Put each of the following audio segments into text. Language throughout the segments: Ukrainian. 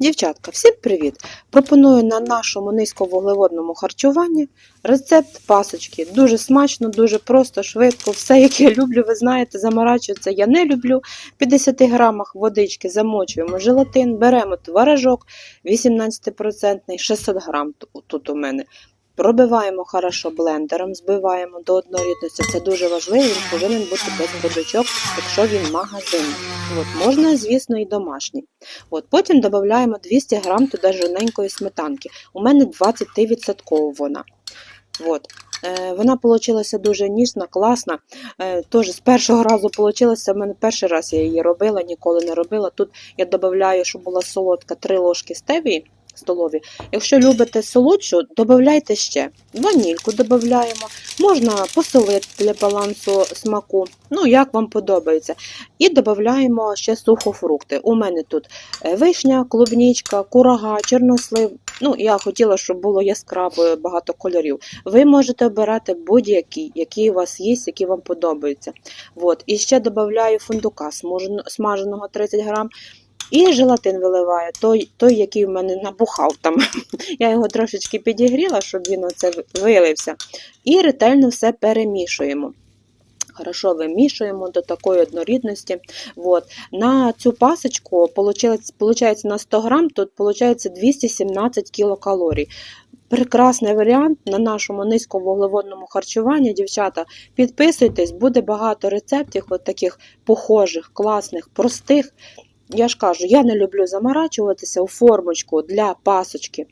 Дівчатка, всім привіт! Пропоную на нашому низьковуглеводному харчуванні рецепт пасочки. Дуже смачно, дуже просто, швидко. Все, як я люблю, ви знаєте, заморачуватися я не люблю. В 50 грамах водички замочуємо желатин, беремо творожок 18%, 600 грам тут у мене. Пробиваємо хорошо блендером, збиваємо до однорідності. Це дуже важливо, він повинен бути без грудочок, якщо він магазинний. От, можна, звісно, і домашній. От, потім додаємо 200 грам туди жирненької сметанки. У мене 20% вона. От. Е, вона вийшла дуже ніжна, класна. Е, Тож з першого разу вийшла, в мене перший раз я її робила, ніколи не робила. Тут я додаю, щоб була солодка, 3 ложки стевії столові. Якщо любите солодшу, додавайте ще. Ванільку додаємо, можна посолити для балансу смаку, ну як вам подобається. І додаємо ще сухофрукти. У мене тут е, вишня, клубнічка, курага, чорнослив. Ну, я хотіла, щоб було яскраво багато кольорів. Ви можете обирати будь-які, які у вас є, які вам подобаються. От. І ще додаю фундука смаженого 30 грам. І желатин виливаю, той, той, який в мене набухав там. Я його трошечки підігріла, щоб він оце вилився. І ретельно все перемішуємо. Хорошо вимішуємо до такої однорідності. От. На цю пасочку, виходить, на 100 грам, тут виходить 217 кілокалорій. Прекрасний варіант на нашому низьковуглеводному харчуванні, дівчата. Підписуйтесь, буде багато рецептів, от таких похожих, класних, простих. Я ж кажу, я не люблю заморачуватися у формочку для пасочки.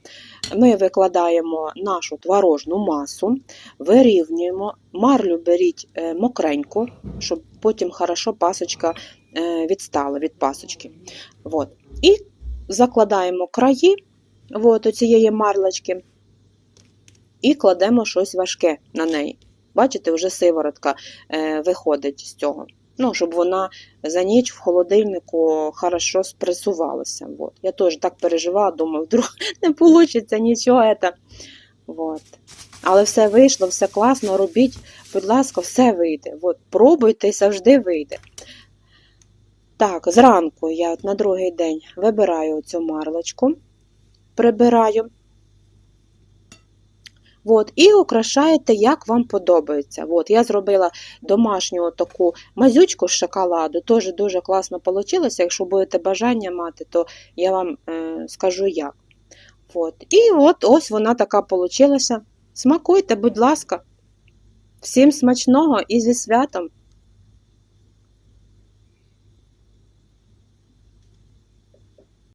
Ми викладаємо нашу творожну масу, вирівнюємо, марлю беріть е, мокреньку, щоб потім хорошо пасочка е, відстала від пасочки. От. І закладаємо краї от, цієї марлечки і кладемо щось важке на неї. Бачите, вже сиворотка е, виходить з цього. Ну, щоб вона за ніч в холодильнику хорошо спресувалася. Вот. Я теж так переживала, думаю, вдруг не вийде нічого. Это. Вот. Але все вийшло, все класно, робіть, будь ласка, все вийде. От, пробуйте і завжди вийде. Так, зранку я на другий день вибираю цю марлочку, прибираю. От, і украшаєте, як вам подобається. От, я зробила домашню таку мазючку з шоколаду, теж дуже класно вийшло. Якщо будете бажання мати, то я вам е, скажу як. От. І от ось вона така вийшла. Смакуйте, будь ласка. Всім смачного і зі святом!